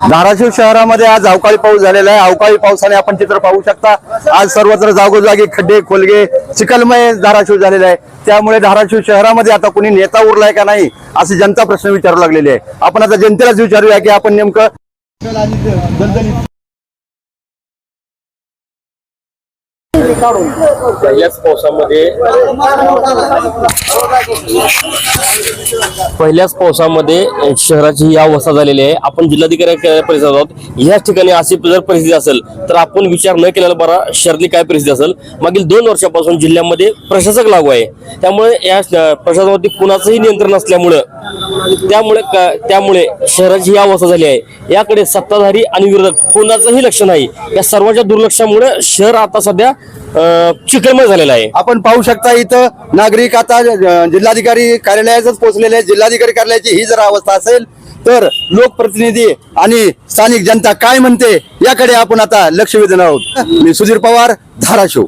धाराशिव शहरामध्ये आज अवकाळी पाऊस झालेला आहे. अवकाळी पावसाने आपण चित्र पाहू शकता. आज सर्वत्र जागोजागी खड्डे खोलगे चिखलमय धाराशिव झालेला आहे. त्यामुळे धाराशिव शहरामध्ये आता कोणी नेता उरलाय का नाही असे जनता प्रश्न विचारू लागलेले आहे. आपण आता जनतेलाच विचारूया की आपण नेमकं पहिल्याच पावसामध्ये पहिल्याच पावसामध्ये शहराची ही अवस्था झालेली आहे. आपण जिल्हाधिकारी परिसरात आहोत. याच ठिकाणी अशी जर परिस्थिती असेल तर आपण विचार न केलेला बरा शहरातली काय परिस्थिती असेल मागील दोन वर्षापासून जिल्ह्यामध्ये प्रशासक लागू आहे. त्यामुळे या प्रशासनावरती कुणाचंही नियंत्रण नसल्यामुळं त्यामुळे क- त्यामुळे शहराची ही अवस्था झाली आहे. याकडे सत्ताधारी आणि विरोधक कोणाचंही लक्ष नाही. या सर्वांच्या दुर्लक्षामुळे शहर आता सध्या चिकलमय झालेलं आहे. आपण पाहू शकता इथं नागरिक आता जिल्हाधिकारी कार्यालयातच पोहोचलेले आहेत. जिल्हाधिकारी कार्यालयाची ही जर अवस्था असेल तर लोकप्रतिनिधी आणि स्थानिक जनता काय म्हणते याकडे आपण आता लक्ष वेधणार आहोत. मी सुधीर पवार धाराशिव.